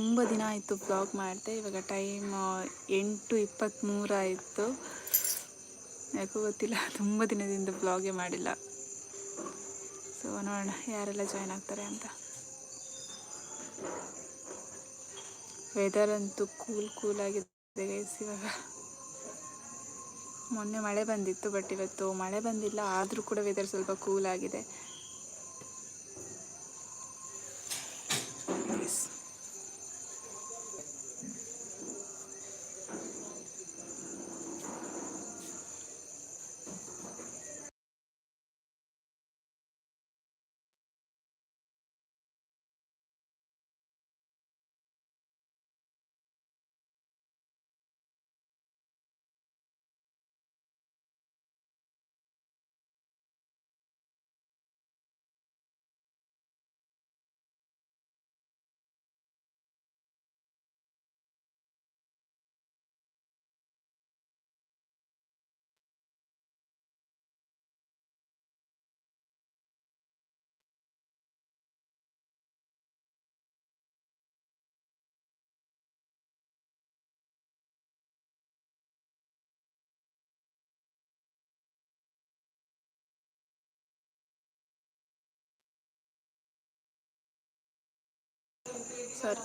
ತುಂಬ ದಿನ ಆಯಿತು ಬ್ಲಾಗ್ ಮಾಡಿದೆ. ಇವಾಗ ಟೈಮ್ ಎಂಟು ಇಪ್ಪತ್ತ್ಮೂರು ಆಯಿತು. ಯಾಕೋ ಗೊತ್ತಿಲ್ಲ, ತುಂಬ ದಿನದಿಂದ ಬ್ಲಾಗೇ ಮಾಡಿಲ್ಲ. ಸೊ ನೋಡೋಣ, ಯಾರೆಲ್ಲ ಜಾಯ್ನ್ ಆಗ್ತಾರೆ ಅಂತ. ವೆದರ್ ಅಂತೂ ಕೂಲ್ ಕೂಲ್ ಗೈಸ್ ಇವಾಗ. ಮೊನ್ನೆ ಮಳೆ ಬಂದಿತ್ತು ಬಟ್ ಇವತ್ತು ಮಳೆ ಬಂದಿಲ್ಲ. ಆದರೂ ಕೂಡ ವೆದರ್ ಸ್ವಲ್ಪ ಕೂಲ್ ಆಗಿದೆ. ಸಾರಿ.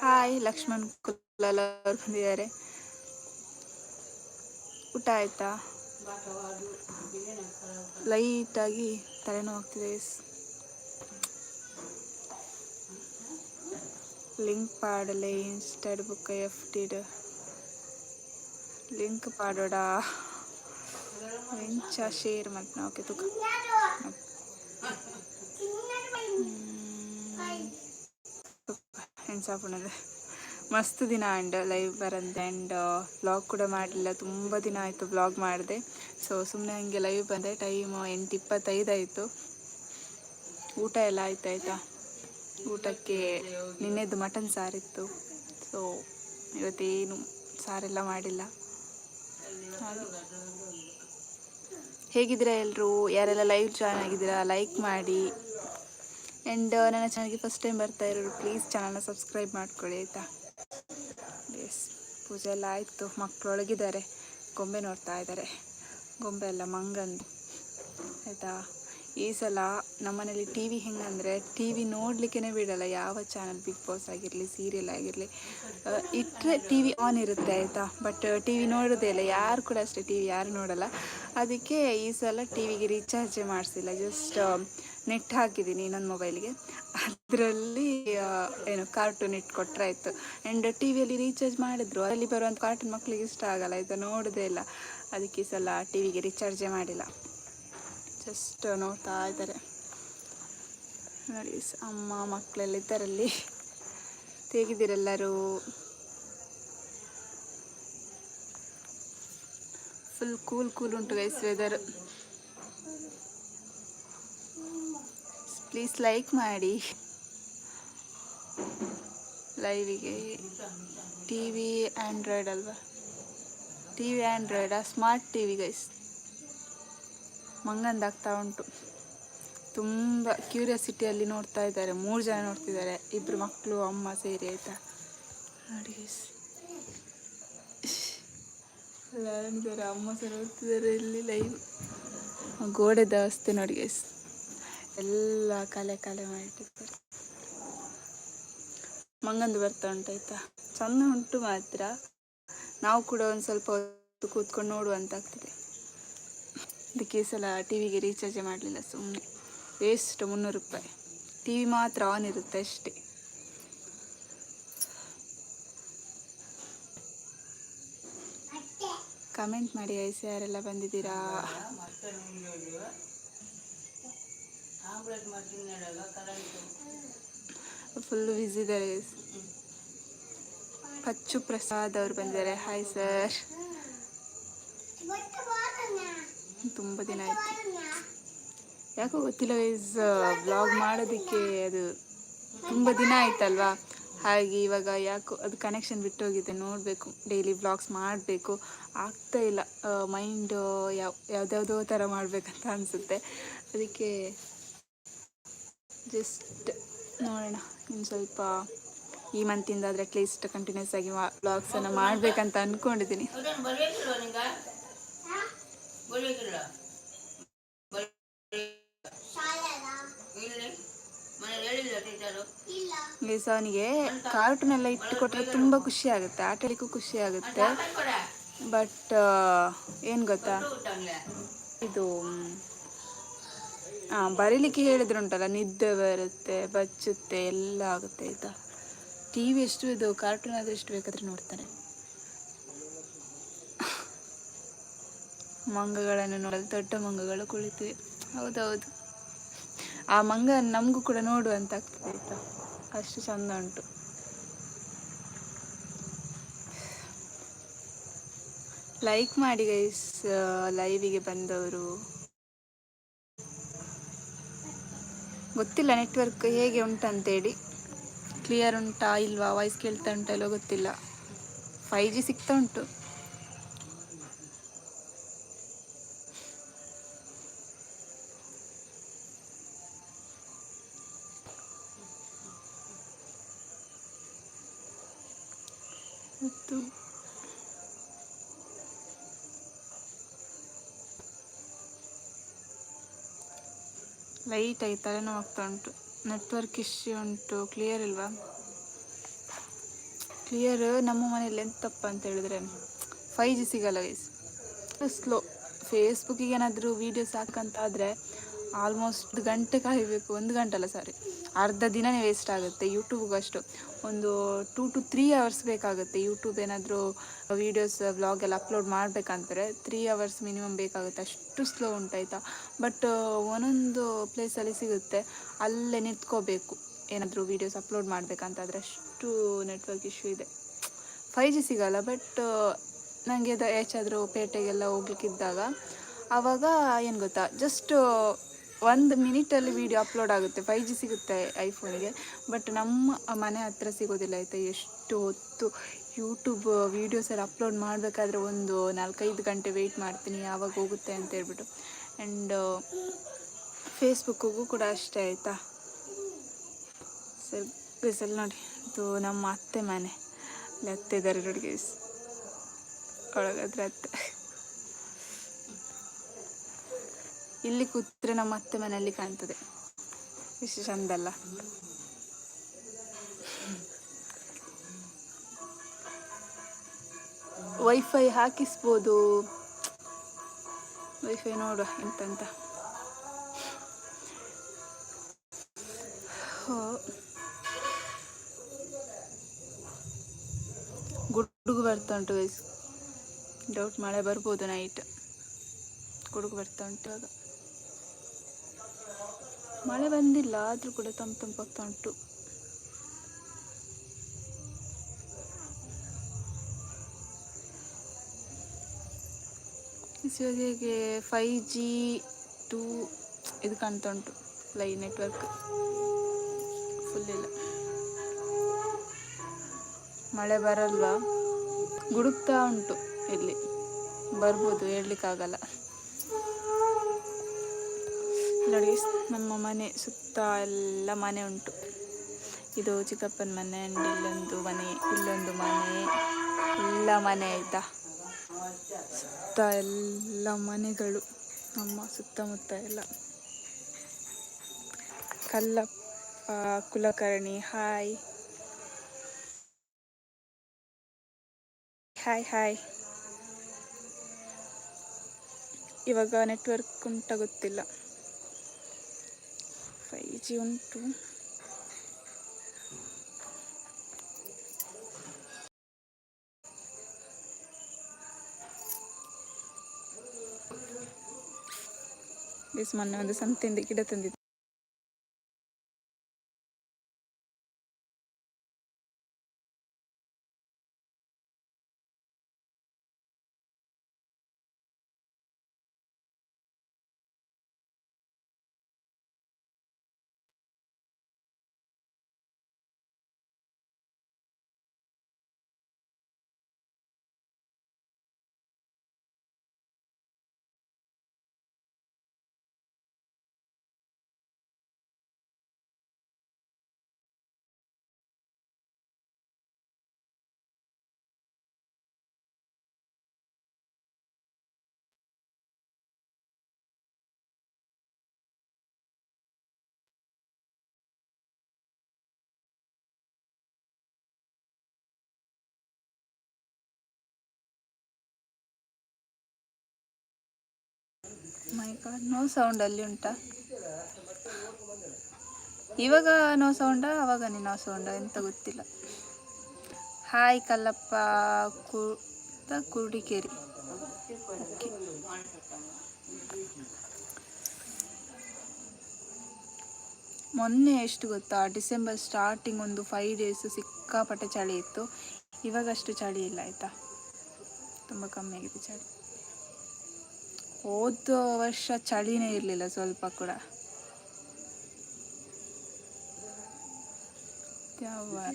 ಹಾಯ್ ಲಕ್ಷ್ಮಣ್ ಅವ್ರು ಬಂದಿದ್ದಾರೆ. ಊಟ ಆಯ್ತಾ? ಲೈಟಾಗಿ ತಲೆನೋವು ಆಗ್ತಿದೆ ಲಿಂಕ್ ಪಾಡಲೆ ಇನ್ಸ್ಟೆಡ್ ಬುಕ್ ಎಫ್ ಟಿಡ್ ಲಿಂಕ್ ಪಾಡೋಡಾ? ಶೇರ್ ಮತ್ತು ಓಕೆ ತುಕ ಹೆಣ್ಸಾಪುಣದ ಮಸ್ತ್ ದಿನ ಆ್ಯಂಡ್ ಲೈವ್ ಬರಂದೆ ಆ್ಯಂಡ್ ವ್ಲಾಗ್ ಕೂಡ ಮಾಡಲಿಲ್ಲ. ತುಂಬ ದಿನ ಆಯಿತು ವ್ಲಾಗ್ ಮಾಡಿದೆ. ಸೊ ಸುಮ್ಮನೆ ಹಂಗೆ ಲೈವ್ ಬಂದೆ. ಟೈಮ್ ಎಂಟು ಇಪ್ಪತ್ತೈದು ಆಯಿತು. ಊಟ ಎಲ್ಲ ಆಯ್ತು, ಆಯಿತಾ? ಊಟಕ್ಕೆ ನಿನ್ನೆದು ಮಟನ್ ಸಾರಿತ್ತು ಸೊ ಇವತ್ತೇನು ಸಾರೆಲ್ಲ ಮಾಡಿಲ್ಲ. ಹಾಗೆ. ಹೇಗಿದ್ದೀರಾ ಎಲ್ಲರೂ ಯಾರೆಲ್ಲ ಲೈವ್ ಜಾಯ್ನ್ ಆಗಿದ್ದೀರಾ ಲೈಕ್ ಮಾಡಿ. ಆ್ಯಂಡ್ ನನ್ನ ಚಾನಲ್ಗೆ ಫಸ್ಟ್ ಟೈಮ್ ಬರ್ತಾ ಇರೋರು ಪ್ಲೀಸ್ ಚಾನಲ್ನ ಸಬ್ಸ್ಕ್ರೈಬ್ ಮಾಡ್ಕೊಳ್ಳಿ ಆಯಿತಾ? ಎಸ್ ಪೂಜೆ ಎಲ್ಲ ಆಯಿತು. ಮಕ್ಕಳೊಳಗಿದ್ದಾರೆ ಗೊಂಬೆ ನೋಡ್ತಾ ಇದ್ದಾರೆ. ಗೊಂಬೆ ಎಲ್ಲ ಮಂಗಂದು. ಆಯಿತಾ? ಈ ಸಲ ನಮ್ಮನೇಲಿ ಟಿ ವಿ ಹೆಂಗಂದರೆ ಟಿ ವಿ ನೋಡಲಿಕ್ಕೇ ಬಿಡಲ್ಲ. ಯಾವ ಚಾನಲ್ ಬಿಗ್ ಬಾಸ್ ಆಗಿರಲಿ ಸೀರಿಯಲ್ ಆಗಿರಲಿ ಇಟ್ಟರೆ ಟಿ ವಿ ಆನ್ ಇರುತ್ತೆ ಆಯಿತಾ? ಬಟ್ ಟಿ ವಿ ನೋಡೋದೇ ಇಲ್ಲ. ಯಾರು ಕೂಡ ಅಷ್ಟೇ ಟಿ ವಿ ಯಾರು ನೋಡಲ್ಲ. ಅದಕ್ಕೆ ಈ ಸಲ ಟಿ ವಿಗೆ ರೀಚಾರ್ಜೇ ಮಾಡಿಸಿಲ್ಲ. ಜಸ್ಟ್ ನೆಟ್ ಹಾಕಿದ್ದೀನಿ ನನ್ನ ಮೊಬೈಲ್ಗೆ. ಅದರಲ್ಲಿ ಏನು ಕಾರ್ಟೂನ್ ಇಟ್ಕೊಟ್ರೆ ಆಯಿತು. ಆ್ಯಂಡ್ ಟಿ ವಿಯಲ್ಲಿ ರೀಚಾರ್ಜ್ ಮಾಡಿದ್ರು. ಅಲ್ಲಿ ಬರುವಂಥ ಕಾರ್ಟೂನ್ ಮಕ್ಕಳಿಗೆ ಇಷ್ಟ ಆಗಲ್ಲ. ಇದು ನೋಡೋದೇ ಇಲ್ಲ. ಅದಕ್ಕೆ ಸಲ ಟಿ ವಿಗೆ ರೀಚಾರ್ಜೇ ಮಾಡಿಲ್ಲ. ಜಸ್ಟ್ ನೋಡ್ತಾ ಇದ್ದಾರೆ. ನೋಡಿ ಅಮ್ಮ ಮಕ್ಕಳೆಲ್ಲ ಇದ್ದಾರಲ್ಲಿ. ತೆಗೆದಿರೆಲ್ಲರೂ ಫುಲ್ ಕೂಲ್ ಕೂಲ್ ಉಂಟು ಗೈಸ್ ವೆದರ್ ಪ್ಲೀಸ್ ಲೈಕ್ ಮಾಡಿ. ಲೈವಿಗೆ ಟಿ ವಿ ಆ್ಯಂಡ್ರಾಯ್ಡ್ ಅಲ್ವಾ? ಟಿ ವಿ ಆ್ಯಂಡ್ರಾಯ್ಡಾ ಸ್ಮಾರ್ಟ್ ಟಿ ವಿ ಗೈಸ್ ಮಂಗಂದಾಗ್ತಾ ಉಂಟು. ತುಂಬ ಕ್ಯೂರಿಯಾಸಿಟಿಯಲ್ಲಿ ನೋಡ್ತಾ ಇದ್ದಾರೆ. ಮೂರು ಜನ ನೋಡ್ತಿದ್ದಾರೆ. ಇಬ್ಬರು ಮಕ್ಕಳು ಅಮ್ಮ ಸೇರಿ ಆಯಿತಾ? ನೋಡಿ ಗೈಸ್ ಅಮ್ಮ ಸರ್ ನೋಡ್ತಿದ್ದಾರೆ ಇಲ್ಲಿ ಲೈವ್ ಗೋಡೆದ ಅವಸ್ಥೆ ನೋಡಿ ಗೈಸ್ ಎಲ್ಲ ಕಲೆ ಕಲೆ ಮಾಡಿಟ್ಟಿದ್ದಾರೆ ಮಂಗಂದು ಬರ್ತಾ ಉಂಟು ಆಯ್ತಾ? ಚಂದ ಉಂಟು ಮಾತ್ರ. ನಾವು ಕೂಡ ಒಂದು ಸ್ವಲ್ಪ ಹೊತ್ತು ಕೂತ್ಕೊಂಡು ನೋಡುವಂತಾಗ್ತದೆ ಅದಕ್ಕೆ ಈ ಸಲ ಟಿವಿಗೆ ರೀಚಾರ್ಜ್ ಮಾಡಲಿಲ್ಲ ಸುಮ್ಮನೆ ವೇಸ್ಟ್ ಮುನ್ನೂರು ರೂಪಾಯಿ. ಟಿವಿ ಮಾತ್ರ ಆನ್ ಇರುತ್ತೆ ಅಷ್ಟೇ. ಕಮೆಂಟ್ ಮಾಡಿ ಐಸಿ ಯಾರೆಲ್ಲ ಬಂದಿದ್ದೀರಾ? ಬ್ಯುಸಿ ಇದ್ದಾರೆ guys. ಪಚ್ಚು ಪ್ರಸಾದ್ ಅವ್ರು ಬಂದಿದ್ದಾರೆ. ಹಾಯ್ ಸರ್ ತುಂಬ ದಿನ ಆಯ್ತು. ಯಾಕೋ ಗೊತ್ತಿಲ್ಲ ವೈಸ್ ಬ್ಲಾಗ್ ಮಾಡೋದಕ್ಕೆ ಅದು ತುಂಬ ದಿನ ಆಯ್ತಲ್ವಾ? ಹಾಗೆ ಇವಾಗ ಯಾಕೋ ಅದು ಕನೆಕ್ಷನ್ ಬಿಟ್ಟೋಗಿದೆ. ನೋಡಬೇಕು ಡೈಲಿ ವ್ಲಾಗ್ಸ್ ಮಾಡಬೇಕು. ಆಗ್ತಾ ಇಲ್ಲ. ಮೈಂಡು ಯಾವ, ಯಾವುದ್ಯಾವುದೋ ಥರ ಮಾಡಬೇಕಂತ ಅನಿಸುತ್ತೆ. ಅದಕ್ಕೆ ಜಸ್ಟ್ ನೋಡೋಣ. ಇನ್ನು ಸ್ವಲ್ಪ ಈ ಮಂತಿಂದ ಆದರೆ ಅಟ್ಲೀಸ್ಟ್ ಕಂಟಿನ್ಯೂಸ್ ಆಗಿ ವ್ಲಾಗ್ಸನ್ನು ಮಾಡಬೇಕಂತ ಅಂದ್ಕೊಂಡಿದ್ದೀನಿ ಗೈಸ್ ಅವನಿಗೆ ಕಾರ್ಟೂನ್ ಎಲ್ಲ ಇಟ್ಟು ಕೊಟ್ಟರೆ ತುಂಬ ಖುಷಿ ಆಗುತ್ತೆ. ಆಟ ಖುಷಿ ಆಗುತ್ತೆ. ಬಟ್ ಏನು ಗೊತ್ತಾ? ಇದು ಬರೀಲಿಕ್ಕೆ ಹೇಳಿದ್ರುಂಟಲ್ಲ, ನಿದ್ದೆ ಬರುತ್ತೆ, ಬಚ್ಚುತ್ತೆ, ಎಲ್ಲ ಆಗುತ್ತೆ ಆಯಿತಾ? ಟಿ ವಿ ಎಷ್ಟು, ಇದು ಕಾರ್ಟೂನ್ ಆದರೆ ಎಷ್ಟು ಬೇಕಾದ್ರೆ ನೋಡ್ತಾರೆ. ಮಂಗಗಳನ್ನು ನೋಡಲು, ದೊಡ್ಡ ಮಂಗಗಳು ಕುಳಿತಿವೆ. ಹೌದೌದು. ಆ ಮಂಗ ನಮಗೂ ಕೂಡ ನೋಡುವಂತ ಆಗ್ತದೆ ಆಯಿತಾ? ಅಷ್ಟು ಚಂದ ಉಂಟು. ಲೈಕ್ ಮಾಡಿ ಗೈಸ್ ಲೈವಿಗೆ ಬಂದವರು. ಗೊತ್ತಿಲ್ಲ ನೆಟ್ವರ್ಕ್ ಹೇಗೆ ಉಂಟಂತೇಳಿ. ಕ್ಲಿಯರ್ ಉಂಟಾ ಇಲ್ವಾ? ವಾಯ್ಸ್ ಕೇಳ್ತಾ ಉಂಟಾ ಇಲ್ಲೋ ಗೊತ್ತಿಲ್ಲ. ಫೈ ಜಿ ಸಿಗ್ತಾ ಉಂಟು. ಮತ್ತು ಲೈಟ್ ಆಗಿ ತಲೆನೋವು ಆಗ್ತಾ ಉಂಟು. ನೆಟ್ವರ್ಕ್ ಇಶ್ಯೂ ಉಂಟು. ಕ್ಲಿಯರ್ ಇಲ್ವಾ? ಕ್ಲಿಯರ್ ನಮ್ಮ ಮನೇಲಿ ಎಂತಪ್ಪ ಅಂತ ಹೇಳಿದ್ರೆ ಫೈ ಜಿ ಸಿಗಲ್ಲ ವೈಸ್ ಸ್ಲೋ ಫೇಸ್ಬುಕ್ಕಿಗೆ ಏನಾದರೂ ವೀಡಿಯೋಸ್ ಹಾಕಂತಾದರೆ ಆಲ್ಮೋಸ್ಟ್ ಗಂಟೆ ಕಾಯಬೇಕು. ಒಂದು ಗಂಟೆ ಅಲ್ಲ ಸಾರಿ ಅರ್ಧ ದಿನವೇ ವೇಸ್ಟ್ ಆಗುತ್ತೆ ಯೂಟ್ಯೂಬ್ಗೂ ಅಷ್ಟು. ಒಂದು ಟೂ ಟು ತ್ರೀ ಅವರ್ಸ್ ಬೇಕಾಗುತ್ತೆ. ಯೂಟ್ಯೂಬ್ ಏನಾದರೂ ವೀಡಿಯೋಸ್ ವ್ಲಾಗ್ ಎಲ್ಲ ಅಪ್ಲೋಡ್ ಮಾಡಬೇಕಂದ್ರೆ ತ್ರೀ ಅವರ್ಸ್ ಮಿನಿಮಮ್ ಬೇಕಾಗುತ್ತೆ. ಅಷ್ಟು ಸ್ಲೋ ಉಂಟಾಯ್ತಾ? ಬಟ್ ಒಂದೊಂದು ಪ್ಲೇಸಲ್ಲಿ ಸಿಗುತ್ತೆ. ಅಲ್ಲೇ ನಿಂತ್ಕೋಬೇಕು. ಏನಾದರೂ ವೀಡಿಯೋಸ್ ಅಪ್ಲೋಡ್ ಮಾಡಬೇಕಂತಾದರೆ ಅಷ್ಟು ನೆಟ್ವರ್ಕ್ ಇಶ್ಯೂ ಇದೆ. ಫೈ ಜಿ ಸಿಗಲ್ಲ ಬಟ್ ನನಗೆ ಅದು ಹೆಚ್ಚಾದರೂ ಪೇಟೆಗೆಲ್ಲ ಹೋಗ್ಲಿಕ್ಕಿದ್ದಾಗ ಆವಾಗ ಏನು ಗೊತ್ತಾ? ಜಸ್ಟ್ ಒಂದು ಮಿನಿಟಲ್ಲಿ ವೀಡಿಯೋ ಅಪ್ಲೋಡ್ ಆಗುತ್ತೆ. ಫೈ ಜಿ ಸಿಗುತ್ತೆ ಐಫೋನಿಗೆ ಬಟ್ ನಮ್ಮ ಮನೆ ಹತ್ರ ಸಿಗೋದಿಲ್ಲ ಆಯಿತಾ? ಎಷ್ಟು ಹೊತ್ತು ಯೂಟ್ಯೂಬ್ ವೀಡಿಯೋಸ್ ಎಲ್ಲ ಅಪ್ಲೋಡ್ ಮಾಡಬೇಕಾದ್ರೆ ಒಂದು ನಾಲ್ಕೈದು ಗಂಟೆ ವೆಯ್ಟ್ ಮಾಡ್ತೀನಿ, ಯಾವಾಗ ಹೋಗುತ್ತೆ ಅಂತ ಹೇಳ್ಬಿಟ್ಟು. ಆ್ಯಂಡ್ ಫೇಸ್ಬುಕ್ಕಿಗೂ ಕೂಡ ಅಷ್ಟೇ ಆಯಿತಾ? ಸರ್ ಗೈಸಲ್ಲಿ ನೋಡಿ. ಇದು ನಮ್ಮ ಅತ್ತೆ ಮನೆ. ಅಲ್ಲಿ ಅತ್ತೆ ಇದ್ದಾರೆ ನೋಡಿ ಗೈಸ್ ಒಳಗಾದ್ರೆ ಅತ್ತೆ ಇಲ್ಲಿ ಕೂತ್ರೆ ನಮ್ಮ ಅತ್ತೆ ಮನೆಯಲ್ಲಿ ಕಾಣ್ತದೆ. ಇಷ್ಟು ಚಂದ ಅಲ್ಲ ವೈಫೈ ಹಾಕಿಸ್ಬೋದು. ವೈಫೈ ನೋಡುವ ಎಂತಂತ. ಗುಡುಗು ಬರ್ತಾ ಉಂಟು ಗೈಸ್ ಡೌಟ್ ಮಳೆ ಬರ್ಬೋದು ನೈಟ್ ಗುಡುಗು ಬರ್ತಾ ಉಂಟು ಇವಾಗ ಮಳೆ ಬಂದಿಲ್ಲ, ಆದರೂ ಕೂಡ ತಂಪು ತಂಪಾಗ್ತಾ ಉಂಟು. ಹೇಗೆ ಫೈ ಜಿ ಟೂ ಇದು ಕಾಣ್ತಾ ಉಂಟು ಲೈ ನೆಟ್ವರ್ಕ್. ಫುಲ್ ಇಲ್ಲ. ಮಳೆ ಬರಲ್ವಾ? ಗುಡುಕ್ತಾ ಉಂಟು ಇಲ್ಲಿ. ಬರ್ಬೋದು, ಹೇಳಲಿಕ್ಕಾಗಲ್ಲ. ನೋಡಿ, ನಮ್ಮ ಮನೆ ಸುತ್ತ ಎಲ್ಲ ಮನೆ ಉಂಟು. ಇದು ಚಿಕ್ಕಪ್ಪನ ಮನೆ ಅಂಡ್ ಇಲ್ಲೊಂದು ಮನೆ ಇಲ್ಲೊಂದು ಮನೆ, ಎಲ್ಲ ಮನೆ ಆಯಿತಾ? ಸುತ್ತ ಎಲ್ಲ ಮನೆಗಳು, ನಮ್ಮ ಸುತ್ತಮುತ್ತ ಎಲ್ಲ. Kallappa, Kulkarni hi hi hi ಇವಾಗ ನೆಟ್ವರ್ಕ್ ಉಂಟ ಗೊತ್ತಿಲ್ಲ. ಫೈ ಜಿ ಉಂಟು ಬೇಸ್ ಮೊನ್ನೆ ಒಂದು ಸಂತೆಯಿಂದ ಗಿಡ ತಂದಿದ್ದೆ ಮೈ ಗಾಡ್ ನೋ ಸೌಂಡ್ ಅಲ್ಲಿ ಉಂಟಾ? ಇವಾಗ ನೋ ಸೌಂಡ ಅವಾಗ ನೋ ಸೌಂಡ ಎಂತ ಗೊತ್ತಿಲ್ಲ. ಹಾಯ್ ಕಲ್ಲಪ್ಪ ಕುರ್ತ ಕುರ್ಡಿಕೇರಿ. ಮೊನ್ನೆ ಎಷ್ಟು ಗೊತ್ತಾ? ಡಿಸೆಂಬರ್ ಸ್ಟಾರ್ಟಿಂಗ್ ಒಂದು ಫೈವ್ ಡೇಸ್ ಸಿಕ್ಕಾಪಟ್ಟೆ ಚಳಿ ಇತ್ತು. ಇವಾಗಷ್ಟು ಚಳಿ ಇಲ್ಲ, ಆಯಿತಾ? ತುಂಬ ಕಮ್ಮಿ ಆಗಿದೆ ಚಳಿ. ಹೋದ ವರ್ಷ ಚಳಿನೇ ಇರಲಿಲ್ಲ ಸ್ವಲ್ಪ ಕೂಡ. ವಾರ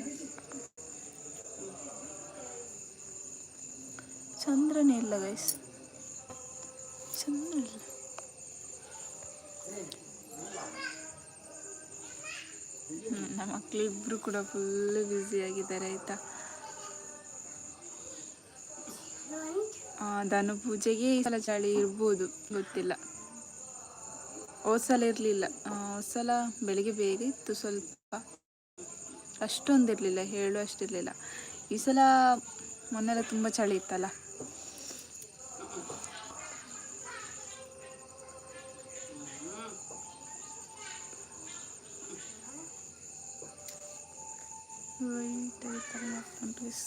ಚಂದ್ರನೇ ಇಲ್ಲ ಗೈಸ್ ಚಂದ್ರ ಇಲ್ಲ. ಮಕ್ಕಳಿಬ್ರು ಕೂಡ ಫುಲ್ ಬ್ಯುಸಿ ಆಗಿದ್ದಾರೆ ಆಯ್ತಾ? ಧನು ಪೂಜೆಗೆ ಈ ಸಲ ಚಳಿ ಇರ್ಬೋದು, ಗೊತ್ತಿಲ್ಲ. ಹೋದ್ಸಲ ಇರಲಿಲ್ಲ. ಹೋದ್ಸಲ ಬೆಳಿಗ್ಗೆ ಬೇಗ ಇತ್ತು, ಸ್ವಲ್ಪ ಅಷ್ಟೊಂದಿರಲಿಲ್ಲ, ಹೇಳು ಅಷ್ಟಿರಲಿಲ್ಲ. ಈ ಸಲ ಮೊನ್ನೆಲ್ಲ ತುಂಬ ಚಳಿ ಇತ್ತಲ್ಲ. ಡ್ರೆಸ್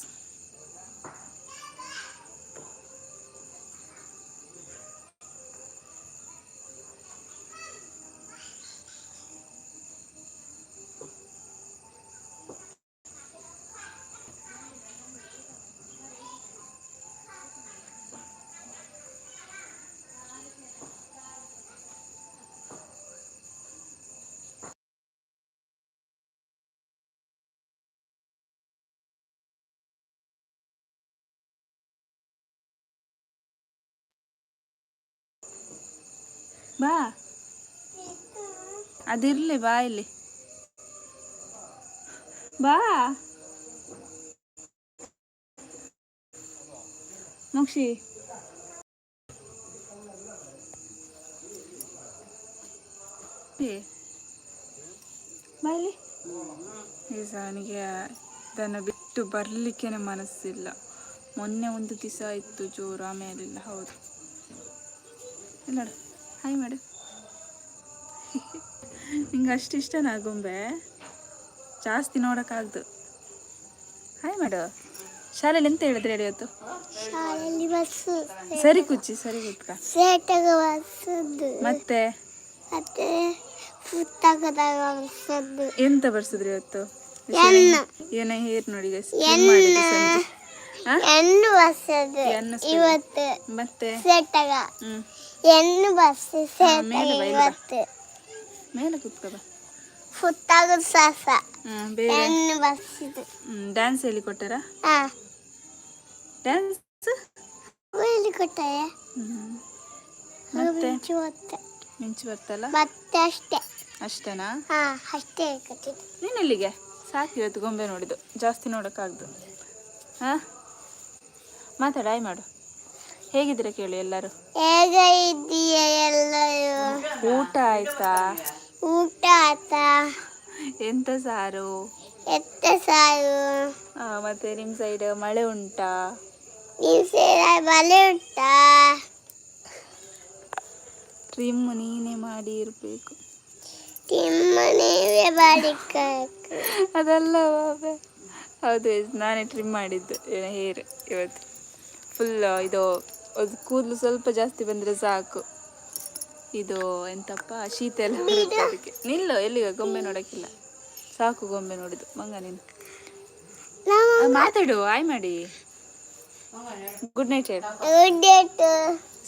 ಬಾ. ಅದಿರ್ಲಿ, ಬಾ ಇಲ್ಲಿ. ಬಾ. ಮುಕ್ಷಿ. ಬಾ ಇಲ್ಲಿ. ಅವನಿಗೆ ಬಿಟ್ಟು ಬರ್ಲಿಕ್ಕೆನೆ ಮನಸ್ಸಿಲ್ಲ. ಮೊನ್ನೆ ಒಂದು ದಿವಸ ಇತ್ತು ಜೋರು, ಆಮೇಲಿಲ್ಲ, ಹೌದು. ಇಲ್ಲ ಹಾಯ್ ಮೇಡಮ್ ನಿಂಗೆ ಅಷ್ಟಿಷ್ಟ ಇಷ್ಟನಾ ಗೊಂಬೆ? ಜಾಸ್ತಿ ನೋಡೋಕ್ಕಾಗ್ದು ಹಾಯ್ ಮೇಡಮ್ ಶಾಲೆಯಲ್ಲಿ ಎಂತ ಹೇಳಿದ್ರೆ ಹೇಳಿ ಇವತ್ತು? ಸರಿ ಕುಚ್ಚಿ ಸರಿ ಕುತ್ಕ. ಮತ್ತೆ? ಎಂತ ಬರ್ಸಿದ್ರಿ ಇವತ್ತು? ಏನೋ ಹೇರ್ ನೋಡಿ. ಇವತ್ತು ಮತ್ತೆ? ಎಣ್ಣು ಬಸ್ ಮೇಲೆ ಬಾ, ಇಲ್ಲಿ ಬಾ. ಇವತ್ತು. ಮೇಲೆ ಕೂತ್ಕ ಬಾ. ಪುಸ್ತಕ ಸಾಸ. ಹ್ಮ್ ಬೇಗ ಎಣ್ಣು ಬಸ್ಸಿದ್ದು ಹ್ಮ್ ಡ್ಯಾನ್ಸ್ ಹೇಳಿ ಕೊಟ್ಟಾರ? ಹಾ. ಡ್ಯಾನ್ಸ್ ಕೊಟ್ಟಾಯ? ಹ್ಮ್ ಮತ್ತೆ ಮತ್ತೆ? ಮಿಂಚು ಬರ್ತಲ್ಲ ಮತ್ತೆ ಅಷ್ಟೇ. ಅಷ್ಟೇನಾ? ಹಾ ಅಷ್ಟೇ ನೀನು ಇಲ್ಲಿಗೆ ಸಾಕು ಇವತ್ತು ಗೊಂಬೆ ನೋಡಿದ್ದು. ಜಾಸ್ತಿ ನೋಡೋಕ್ಕಾಗ್ದು. ಹಾಂ? ಮಾತಾಡ ಆಯ್ ಮಾಡು. ಹೇಗಿದ್ದೀರಾ ಕೇಳಿ ಎಲ್ಲರೂ? ಹೇಗೆ ಎಲ್ಲರೂ? ಊಟ ಆಯ್ತಾ? ಊಟ ಆತಾ ಎಂತ ಸಾರು? ಎತ್ತ ಸಾರು? ಆ, ಮತ್ತೆ ನಿಮ್ಮ ಸೈಡ್ ಮಳೆ ಉಂಟಾ? ನಿಮ್ಮ ಸೇರ ಬಲೆ ಉಂಟಾ? ಟ್ರಿಮ್ ನೀನೇ ಮಾಡಿ ಇರಬೇಕು. ತಿಮ್ಮನೇವೆ ಬಾಡಿಕಬೇಕು ಅದಲ್ಲ ಬಾಬೆ ಹೌದು ನಾನೇ ಟ್ರಿಮ್ ಮಾಡಿದ್ದು ಹೇರ್ ಇವತ್ತು. ಫುಲ್ ಇದು ಅದು ಕೂದಲು ಸ್ವಲ್ಪ ಜಾಸ್ತಿ ಬಂದರೆ ಸಾಕು. ಇದು ಎಂತಪ್ಪ ಶೀತ ಎಲ್ಲ ಬರುತ್ತೆ ಅದಕ್ಕೆ. ನಿಲ್ಲು ಎಲ್ಲಿಗ ಗೊಂಬೆ ನೋಡೋಕ್ಕಿಲ್ಲ. ಸಾಕು ಗೊಂಬೆ ನೋಡಿದ್ದು ಮಂಗ ನೀನು. ಮಾತಾಡು ಆಯ್ ಮಾಡಿ. ಗುಡ್ ನೈಟ್ ಹೇಳು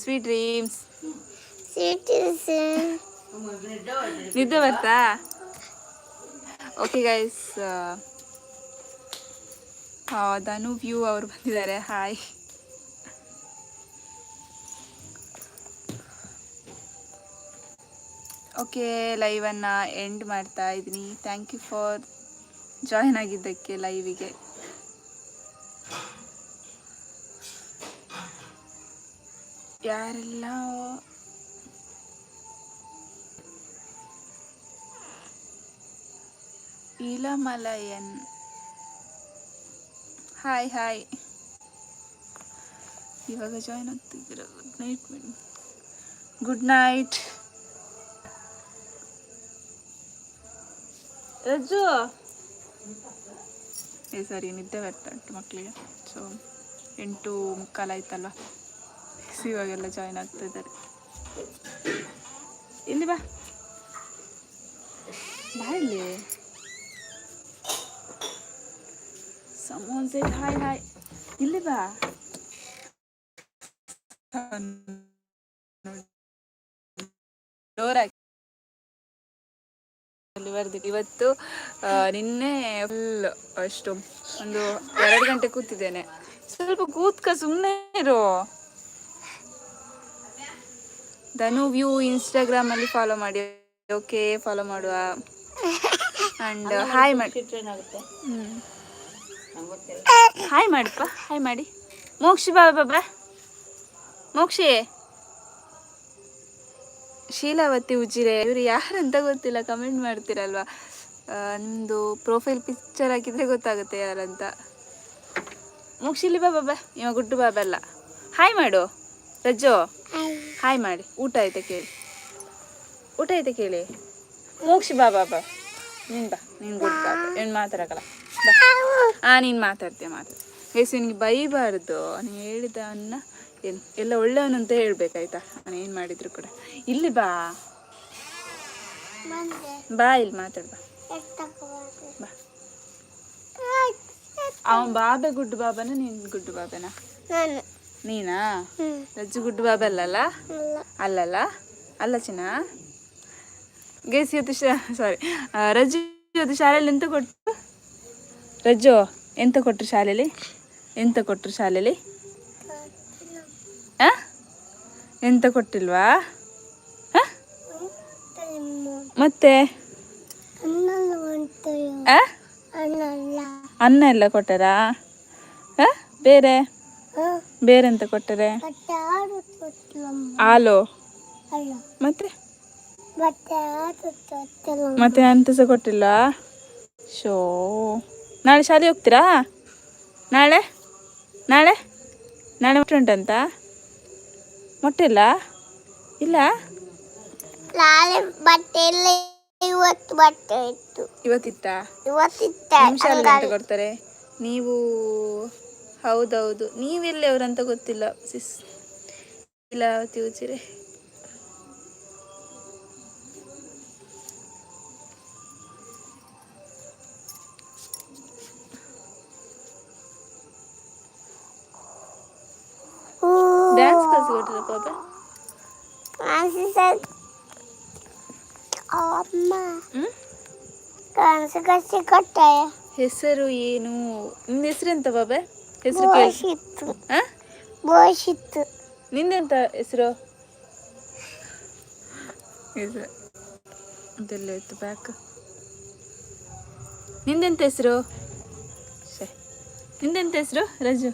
ಸ್ವೀಟ್ ಡ್ರೀಮ್ಸ್ ಸಿಟಿಸ್ ನಿದ್ದೆ ಬರ್ತಾ ಓಕೆ ಗೈಸ್ ಧನು ವ್ಯೂ ಅವರು ಬಂದಿದ್ದಾರೆ. ಹಾಯ್ ಓಕೆ ಲೈವನ್ನು ಎಂಡ್ ಮಾಡ್ತಾ ಇದ್ದೀನಿ. ಥ್ಯಾಂಕ್ ಯು ಫಾರ್ ಜಾಯ್ನ್ ಆಗಿದ್ದಕ್ಕೆ ಲೈವಿಗೆ ಯಾರೆಲ್ಲ ಇಲಮಲಯನ್? ಹಾಯ್ ಹಾಯ್ ಇವಾಗ join ಆಗ್ತಿದ್ದೀರ? Good night good night Rajju ಏ ಸರಿ ನಿದ್ದೆ ಬರ್ತಾ ಉಂಟು ಮಕ್ಕಳಿಗೆ. ಸೊ ಎಂಟು ಮುಕ್ಕಾಲಾಯ್ತಲ್ಲ ಇವಾಗೆಲ್ಲ ಜಾಯಿನ್ ಆಗ್ತಾ ಇದ್ದಾರೆ. ಇಲ್ಲಿ ಬಾ. ಬಾ ಇಲ್ಲಿ. ಸಮೋಸೆ ಹಾಯ್ ಹಾಯ್. ಇಲ್ಲಿ ಬಾ. ಜೋರಾಗಿ. ಅಲ್ಲಿ ಇವತ್ತು ನಿನ್ನೆ ಫುಲ್ ಅಷ್ಟು ಒಂದು ಎರಡು ಗಂಟೆ ಕೂತಿದ್ದೇನೆ. ಸ್ವಲ್ಪ ಕೂತ್ಕ ಸುಮ್ಮನೆ ಇರು. ಧನು ವ್ಯೂ ಇನ್ಸ್ಟಾಗ್ರಾಮ್ ಅಲ್ಲಿ ಫಾಲೋ ಮಾಡಿ. ಓಕೆ ಫಾಲೋ ಮಾಡುವ. ಅಂಡ್ ಹಾಯ್ ಮಾಡಿ ಹಾಯ್ ಮಾಡಿಪ್ಪ ಹಾಯ್ ಮಾಡಿ. ಮೋಕ್ಷಿ ಬಾ ಬಾಬಾ ಮೋಕ್ಷಿ. ಶೀಲಾವತಿ ಉಜಿರೆ ಇವರು ಯಾರಂತ ಗೊತ್ತಿಲ್ಲ ಕಮೆಂಟ್ ಮಾಡ್ತೀರಲ್ವಾ? ನಿಮ್ದು ನಿಮ್ಮದು ಪ್ರೊಫೈಲ್ ಪಿಕ್ಚರ್ ಹಾಕಿದ್ರೆ ಗೊತ್ತಾಗುತ್ತೆ ಯಾರಂತ. ಮೋಕ್ಷಿಲಿ ಬಾ ಬಾಬಾ ಇವ ಗುಡ್ಡು ಬಾಬಾ ಅಲ್ಲ. ಹಾಯ್ ಮಾಡು. ರಜೋ ಹಾಯ್ ಮಾಡಿ. ಊಟ ಆಯ್ತಾ ಕೇಳಿ? ಊಟ ಆಯ್ತಾ ಕೇಳಿ? ಮೋಕ್ಷಿ ಬಾ ಬಾಬಾ ನೀನು ಬಾ. ನೀನು ಗುಡ್ ಬಾಬಾ. ಏನು ಮಾತಾಡಕಲ್ಲ ಬಾ. ಆ ನೀನು ಮಾತಾಡ್ತೀಯ ಮಾತಾಡ್ತೀನಿ ನಿನಗೆ ಬೈಬಾರ್ದು. ನೀನು ಹೇಳಿದವನ್ನ ಏನು ಎಲ್ಲ ಒಳ್ಳೆಯವನಂತ ಹೇಳ್ಬೇಕಾಯ್ತಾ ನಾನು ಏನು ಮಾಡಿದ್ರು ಕೂಡ. ಇಲ್ಲಿ ಬಾ. ಬಾ ಇಲ್ಲಿ ಮಾತಾಡ್ ಬಾ. ಅವನ್ ಬಾಬೆ ಗುಡ್ಡು ಬಾಬನ ನೀನ್ ಗುಡ್ಡು ಬಾಬೆನ? ನಾನು. ರಜ್ಜು ಗುಡ್ಡು ಬಾಬೆ ಅಲ್ಲಲ್ಲ? ಅಲ್ಲ. ಅಲ್ಲಲ್ಲ? ಅಲ್ಲ ಚಿನ್ನ? ಗೇಸಿ ಅದು ಸಾರಿ ರಜ್ಜು ಅದು ಶಾಲೆಯಲ್ಲಿ ಎಂತ ಕೊಟ್ಟು ರಜ್ಜು ಎಂತ ಕೊಟ್ರು ಶಾಲೆಯಲ್ಲಿ ಎಂತ ಕೊಟ್ರು ಶಾಲೆಯಲ್ಲಿ? ಎಂತ ಕೊಟ್ಟಿಲ್ವಾ? ಮತ್ತೆ? ಅನ್ನ ಎಲ್ಲ ಕೊಟ್ಟರಾ? ಬೇರೆ? ಬೇರೆ ಎಂತ ಕೊಟ್ಟರೆ? ಹಾಲು? ಮತ್ತೆ? ಮತ್ತೆ ಎಂತ ಸಹ ಕೊಟ್ಟಿಲ್ಲ? ಶೋ. ನಾಳೆ ಶಾಲೆ ಹೋಗ್ತೀರಾ? ನಾಳೆ? ನಾಳೆ? ನಾಳೆ ಉಂಟಂತ? ಮೊಟ್ಟೆ ಇಲ್ಲ? ಇಲ್ಲ? ನಾಳೆ ಬಟ್ಟೆ ಇಲ್ಲ ಇವತ್ತು ಬಟ್ಟೆ ಇತ್ತು. ಇವತ್ತಿತ್ತಾ? ಇವತ್ತಿತ್ತ ಶಾಲೆ ಅಂತ ಕೊಡ್ತಾರೆ. ನೀವು ಹೌದೌದು. ನೀವೆಲ್ಲಿ ಅವರಂತ ಗೊತ್ತಿಲ್ಲ ಸಿಸ್. ಇಲ್ಲ ಉಚಿರೆ ಡ್ಯಾನ್ಸ್ ಕಲಿಸಿ ಕೊಟ್ಟರ ಪಾಪ ಅಮ್ಮ ಹ್ಞೂ ಕನಸು ಕಸಿ ಕೊಟ್ಟೆ ಹೆಸರು ಏನು? ನಿನ್ನ ಹೆಸರು ಎಂತ ಬಾಬೆ? ಹೆಸರು ಕೇಳಿ. ಬೋಸಿತ್ತು ಹಾಂ ಬೋಸಿತ್ತು ನಿಂದೆಂತ ಹೆಸರು? ಹೆಸರು ಅದೆಲ್ಲ ಇತ್ತು ಬ್ಯಾಕ್ ನಿಂದೆಂತ ಹೆಸರು? ನಿಂದೆಂತ ಹೆಸರು ರಜು?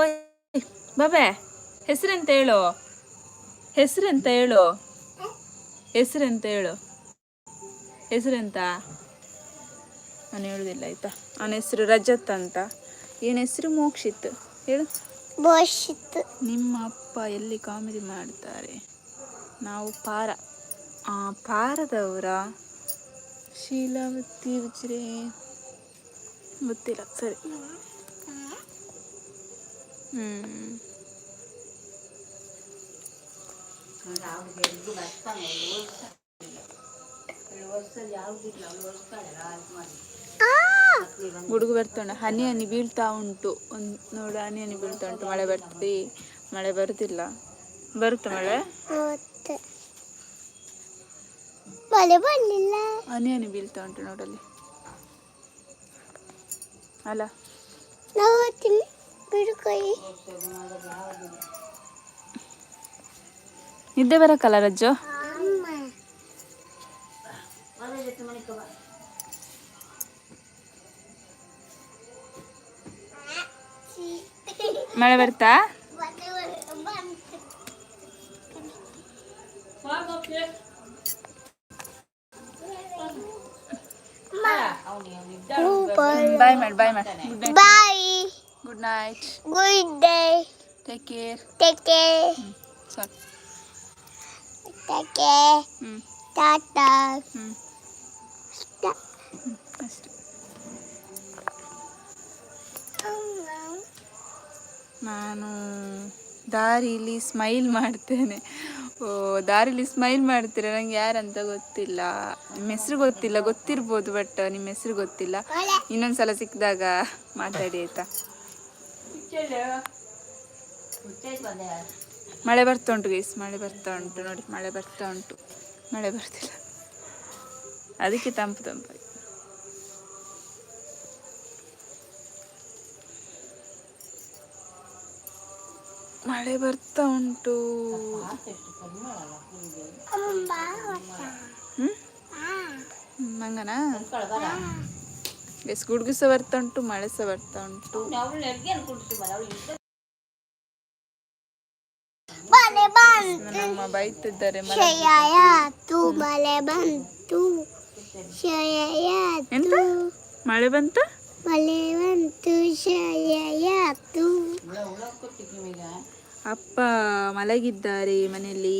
ಓಯ್. ಬಾಬೆ ಹೆಸರೆಂತ ಹೇಳು? ಹೆಸರೆಂತ ಹೇಳು? ಹೆಸರೆಂತ ಹೇಳು? ಹೆಸರೆಂತ? ನಾನು ಹೇಳುದಿಲ್ಲ ಆಯ್ತಾ? ಅವನ ಹೆಸರು ರಜತ್ ಅಂತ. ಏನು ಹೆಸರು ಮೋಕ್ಷಿತ್? ಹೇಳು. ಮೋಕ್ಷಿತ್. ನಿಮ್ಮ ಅಪ್ಪ ಎಲ್ಲಿ ಕಾಮಿಡಿ ಮಾಡ್ತಾರೆ? ನಾವು ಪಾರ. ಆ ಪಾರದವರ ಶೀಲಾವತಿ ಉಜ್ರೆ ಗೊತ್ತಿಲ್ಲ ಸರಿ. ಗುಡುಗು ಬರ್ತಾಣ ಹನಿ ಹನಿ ಬೀಳ್ತಾ ಉಂಟು. ಒಂದು ನೋಡು ಹನಿ ಹನಿ ಬೀಳ್ತಾ ಉಂಟು. ಮಳೆ ಬರ್ತದೆ ಮಳೆ ಬರುದಿಲ್ಲ. ಬರುತ್ತೆ ಮಳೆ? ಮಳೆ ಬರಲಿಲ್ಲ. ಹನಿ ಹನಿ ಬೀಳ್ತಾ ಉಂಟು ನೋಡಲ್ಲಿ. ಅಲ್ಲ. ನಾವು ತಿನ್ನಿ ಬಿಡು ಕೈ ನಿದ್ದೆ ಬರಕ್ಕಲ್ಲ ರಜ್ಜು ಮಳೆ ಬರ್ತಾ? ಬಾಯ್ ಮಾಡಿ ಬಾಯ್ ಮಾಡಿ good night good night good day take care take care ಅಷ್ಟೆ ನಾನು ದಾರಿಲಿ ಸ್ಮೈಲ್ ಮಾಡ್ತೇನೆ. ಓ ದಾರಿಲಿ ಸ್ಮೈಲ್ ಮಾಡ್ತೀರ? ನಂಗೆ ಯಾರಂತ ಗೊತ್ತಿಲ್ಲ. ನಿಮ್ಮ ಹೆಸರು ಗೊತ್ತಿಲ್ಲ. ಗೊತ್ತಿರ್ಬೋದು ಬಟ್ ನಿಮ್ಮ ಹೆಸರು ಗೊತ್ತಿಲ್ಲ. ಇನ್ನೊಂದು ಸಲ ಸಿಕ್ಕಿದಾಗ ಮಾತಾಡಿ ಆಯಿತಾ? ಮಳೆ ಬರ್ತಾ ಉಂಟು ಗೈಸ್ ಮಳೆ ಬರ್ತಾ ಉಂಟು ನೋಡಿ ಮಳೆ ಬರ್ತಾ ಉಂಟು ಮಳೆ ಬರ್ತಿಲ್ಲ ಅದಕ್ಕೆ ತಂಪು ತಂಪಾಗಿ ಮಳೆ ಬರ್ತಾ ಉಂಟು ಎಷ್ಟು ಗೈಸ್ ಗುಡುಗು ಸಹ ಬರ್ತಾ ಉಂಟು ಮಳೆ ಸಹ ಬರ್ತಾ ಉಂಟು ನಮ್ಮ ಬೈತಿದ್ದಾರೆ ಮಳೆ ಬಂತು. ಎಂತ? ಮಳೆ ಬಂತ? ಮಳೆ ಬಂತು ಶಯಾತು ಅಪ್ಪ ಮಲಗಿದ್ದಾರೆ ಮನೆಯಲ್ಲಿ.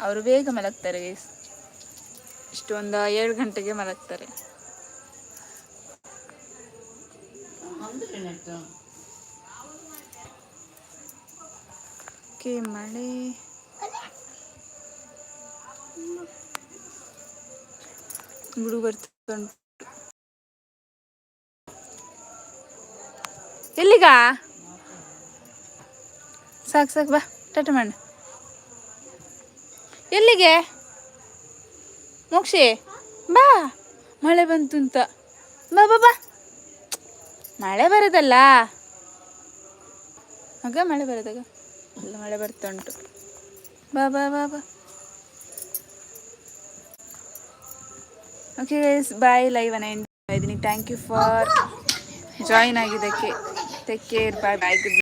ಅವರು ಬೇಗ ಮಲಗ್ತಾರೆ ಇಷ್ಟೊಂದು ಏಳು ಗಂಟೆಗೆ ಮಲಗ್ತಾರೆ. ಅಂದ್ರೆ ಓಕೆ, ಮಳೆ. ಗುಡು ಬರ್ತಾ ಉಂಟು. ಎಲ್ಲಿಗ? ಸಾಕು ಸಾಕು, ಬಾ. ಟಟ ಮಾಡ. ಎಲ್ಲಿಗೆ? ಮೋಕ್ಷಿ, ಬಾ. ಮಳೆ ಬಂತು ಅಂತ ಬಾ ಬಾ ಬಾ. ಮಳೆ ಬರೋದಲ್ಲ? ಆಗ ಮಳೆ ಬರೋದಾಗ. ಎಲ್ಲ ಮಳೆ ಬರ್ತಾ ಉಂಟು. ಬಾ ಬಾ ಬಾ ಬಾ. ಓಕೆ ಬಾಯ್ ಲೈವ್ ಅನ್ನ ಎಂಡ್ ಇದ್ದೀನಿ. ಥ್ಯಾಂಕ್ ಯು ಫಾರ್ ಜಾಯಿನ್ ಆಗಿದ್ದಕ್ಕೆ. Take care bye bye good